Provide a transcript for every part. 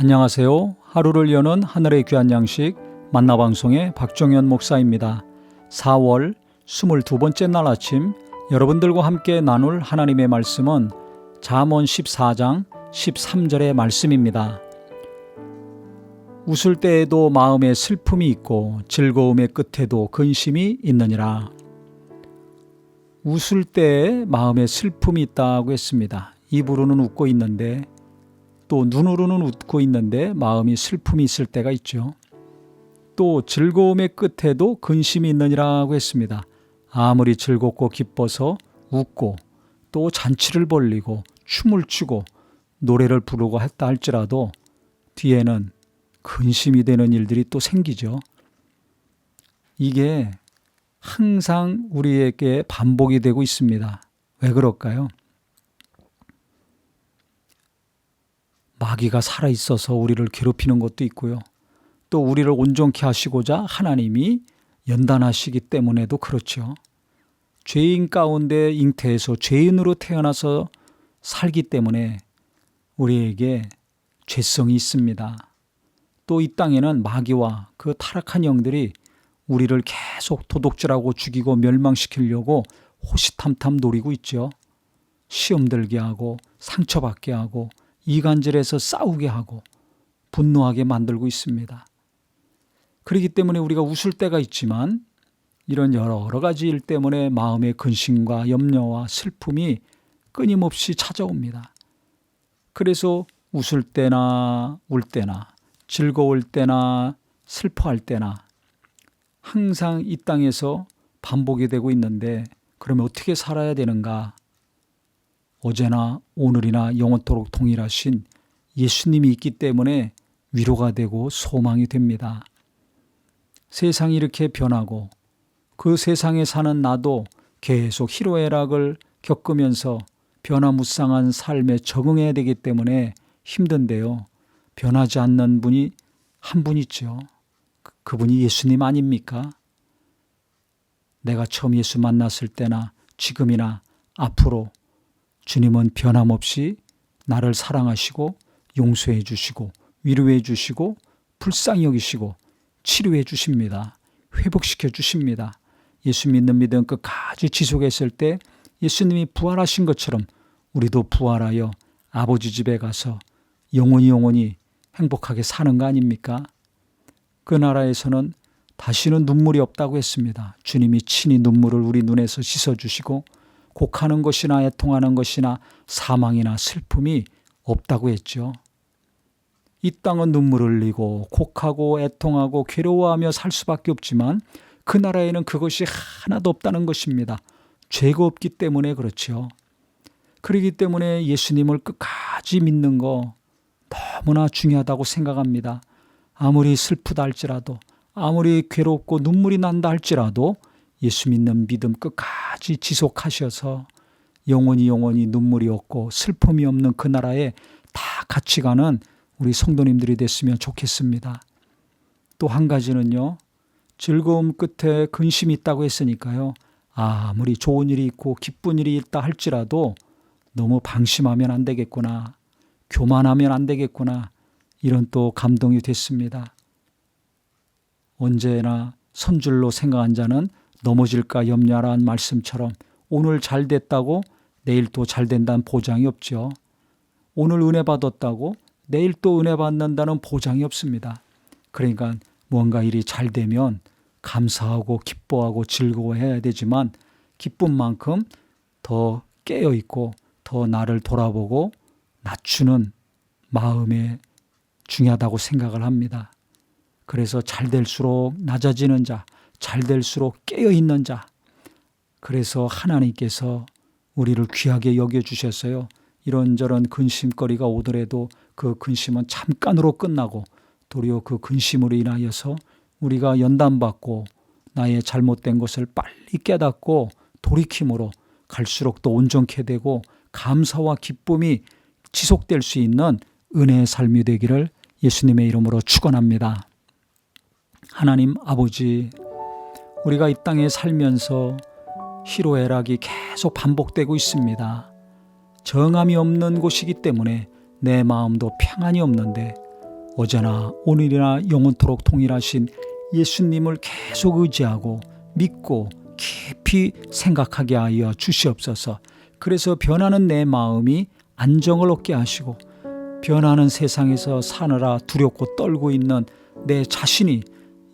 안녕하세요. 하루를 여는 하늘의 귀한 양식 만나방송의 박정현 목사입니다. 4월 22번째 날 아침 여러분들과 함께 나눌 하나님의 말씀은 잠언 14장 13절의 말씀입니다. 웃을 때에도 마음에 슬픔이 있고 즐거움의 끝에도 근심이 있느니라. 웃을 때에 마음에 슬픔이 있다고 했습니다. 입으로는 웃고 있는데 또 눈으로는 웃고 있는데 마음이 슬픔이 있을 때가 있죠. 또 즐거움의 끝에도 근심이 있느니라고 했습니다. 아무리 즐겁고 기뻐서 웃고 또 잔치를 벌리고 춤을 추고 노래를 부르고 했다 할지라도 뒤에는 근심이 되는 일들이 또 생기죠. 이게 항상 우리에게 반복이 되고 있습니다. 왜 그럴까요? 마귀가 살아 있어서 우리를 괴롭히는 것도 있고요. 또 우리를 온전케 하시고자 하나님이 연단하시기 때문에도 그렇죠. 죄인 가운데 잉태해서 죄인으로 태어나서 살기 때문에 우리에게 죄성이 있습니다. 또 이 땅에는 마귀와 그 타락한 영들이 우리를 계속 도둑질하고 죽이고 멸망시키려고 호시탐탐 노리고 있죠. 시험 들게 하고 상처받게 하고 이간질해서 싸우게 하고 분노하게 만들고 있습니다. 그렇기 때문에 우리가 웃을 때가 있지만 이런 여러 가지 일 때문에 마음의 근심과 염려와 슬픔이 끊임없이 찾아옵니다. 그래서 웃을 때나 울 때나 즐거울 때나 슬퍼할 때나 항상 이 땅에서 반복이 되고 있는데 그러면 어떻게 살아야 되는가? 어제나 오늘이나 영원토록 동일하신 예수님이 있기 때문에 위로가 되고 소망이 됩니다. 세상이 이렇게 변하고 그 세상에 사는 나도 계속 희로애락을 겪으면서 변화무쌍한 삶에 적응해야 되기 때문에 힘든데요. 변하지 않는 분이 한 분 있죠. 그, 그분이 예수님 아닙니까? 내가 처음 예수 만났을 때나 지금이나 앞으로 주님은 변함없이 나를 사랑하시고 용서해 주시고 위로해 주시고 불쌍히 여기시고 치료해 주십니다. 회복시켜 주십니다. 예수 믿는 믿음 끝까지 지속했을 때 예수님이 부활하신 것처럼 우리도 부활하여 아버지 집에 가서 영원히 영원히 행복하게 사는 거 아닙니까? 그 나라에서는 다시는 눈물이 없다고 했습니다. 주님이 친히 눈물을 우리 눈에서 씻어주시고 곡하는 것이나 애통하는 것이나 사망이나 슬픔이 없다고 했죠. 이 땅은 눈물을 흘리고 곡하고 애통하고 괴로워하며 살 수밖에 없지만 그 나라에는 그것이 하나도 없다는 것입니다. 죄가 없기 때문에 그렇죠. 그러기 때문에 예수님을 끝까지 믿는 거 너무나 중요하다고 생각합니다. 아무리 슬프다 할지라도 아무리 괴롭고 눈물이 난다 할지라도 예수 믿는 믿음 끝까지 지속하셔서 영원히 영원히 눈물이 없고 슬픔이 없는 그 나라에 다 같이 가는 우리 성도님들이 됐으면 좋겠습니다. 또 한 가지는요. 즐거움 끝에 근심이 있다고 했으니까요. 아무리 좋은 일이 있고 기쁜 일이 있다 할지라도 너무 방심하면 안 되겠구나. 교만하면 안 되겠구나. 이런 또 감동이 됐습니다. 언제나 선줄로 생각한 자는 넘어질까 염려하라는 말씀처럼 오늘 잘 됐다고 내일 또 잘 된다는 보장이 없죠. 오늘 은혜 받았다고 내일 또 은혜 받는다는 보장이 없습니다. 그러니까 뭔가 일이 잘 되면 감사하고 기뻐하고 즐거워해야 되지만 기쁜 만큼 더 깨어 있고 더 나를 돌아보고 낮추는 마음에 중요하다고 생각을 합니다. 그래서 잘 될수록 낮아지는 자, 잘 될수록 깨어 있는 자. 그래서 하나님께서 우리를 귀하게 여겨 주셨어요. 이런저런 근심거리가 오더라도 그 근심은 잠깐으로 끝나고 도리어 그 근심으로 인하여서 우리가 연단받고 나의 잘못된 것을 빨리 깨닫고 돌이킴으로 갈수록 더 온전케 되고 감사와 기쁨이 지속될 수 있는 은혜의 삶이 되기를 예수님의 이름으로 축원합니다. 하나님 아버지 우리가 이 땅에 살면서 희로애락이 계속 반복되고 있습니다. 정함이 없는 곳이기 때문에 내 마음도 평안이 없는데 어제나 오늘이나 영원토록 동일하신 예수님을 계속 의지하고 믿고 깊이 생각하게 하여 주시옵소서. 그래서 변하는 내 마음이 안정을 얻게 하시고 변하는 세상에서 사느라 두렵고 떨고 있는 내 자신이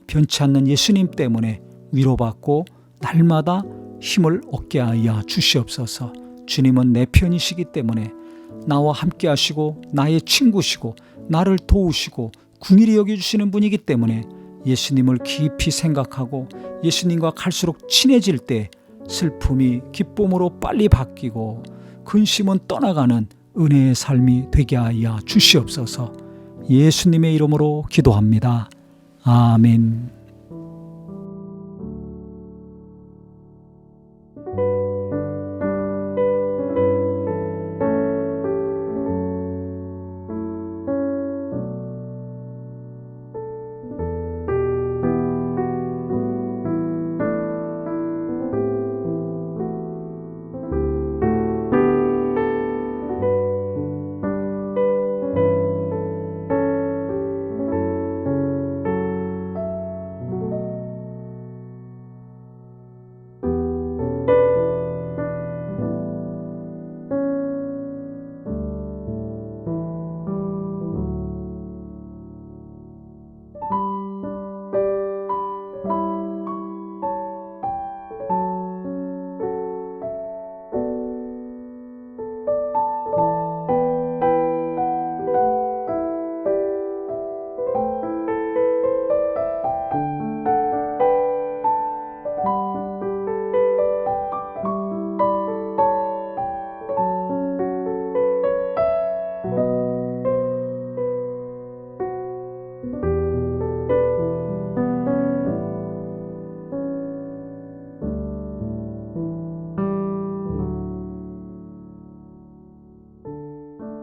변치 않는 예수님 때문에 위로받고 날마다 힘을 얻게 하여 주시옵소서. 주님은 내 편이시기 때문에 나와 함께 하시고 나의 친구시고 나를 도우시고 궁일이 여겨주시는 분이기 때문에 예수님을 깊이 생각하고 예수님과 갈수록 친해질 때 슬픔이 기쁨으로 빨리 바뀌고 근심은 떠나가는 은혜의 삶이 되게 하여 주시옵소서 예수님의 이름으로 기도합니다. 아멘.